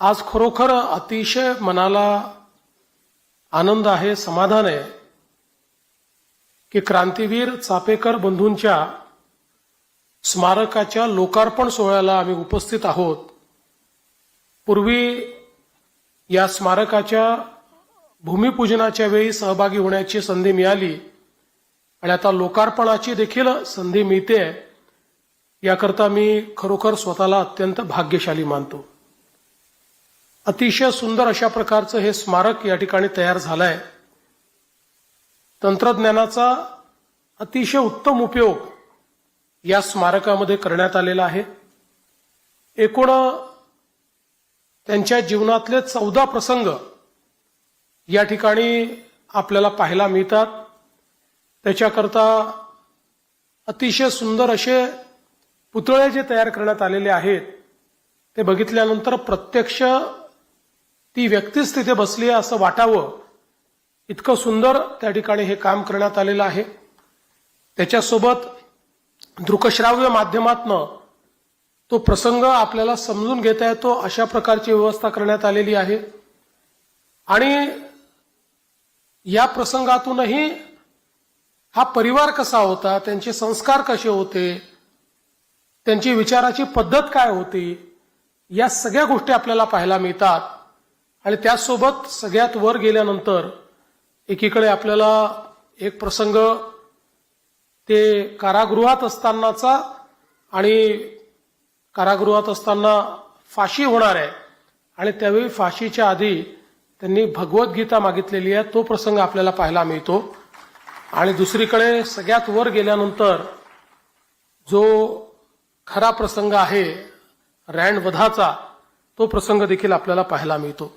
आज खरोखर अतिशय मनाला आनंद आहे समाधान आहे की क्रांतीवीर चापेकर बंधूंच्या स्मारकाच्या लोकार्पण सोहळ्याला आम्ही उपस्थित आहोत. पूर्वी या स्मारकाच्या भूमिपूजनाच्या वेळी सहभागी होण्याची संधी मिळाली आणि आता लोकार्पणाची देखील संधी मिळते याकरता मी खरोखर स्वतःला अत्यंत भाग्यशाली मानतो. अतिशय सुंदर अशा प्रकारचं हे स्मारक या ठिकाणी तयार झालंय. तंत्रज्ञानाचा अतिशय उत्तम उपयोग या स्मारकामध्ये करण्यात आलेला आहे. एकूण त्यांच्या जीवनातले चौदा प्रसंग या ठिकाणी आपल्याला पाहायला मिळतात. त्याच्याकरता अतिशय सुंदर असे पुतळे जे तयार करण्यात आलेले आहेत ते बघितल्यानंतर प्रत्यक्ष ती व्यक्तीच तिथे बसली आहे असं वाटावं. इतकं सुंदर त्या ठिकाणी हे काम करण्यात आलेलं आहे. त्याच्यासोबत दृकश्राव्य माध्यमातनं तो प्रसंग आपल्याला समजून घेता येतो अशा प्रकारची व्यवस्था करण्यात आलेली आहे. आणि या प्रसंगातूनही हा परिवार कसा होता त्यांचे संस्कार कसे होते त्यांची विचाराची पद्धत काय होती या सगळ्या गोष्टी आपल्याला पाहायला मिळतात. आणि त्याचसोबत सगळ्यात वर गेल्यानंतर एकीकडे आपल्याला एक प्रसंग ते कारागृहात असतानाचा आणि कारागृहात असताना फाशी होणार आहे. आणि त्यावेळी फाशीच्या आधी त्यांनी भगवद्गीता मागितलेली आहे. तो प्रसंग आपल्याला पाहायला मिळतो. आणि दुसरीकडे सगळ्यात वर गेल्यानंतर जो खरा प्रसंग आहे रँड वधाचा तो प्रसंग देखील आपल्याला पाहायला मिळतो.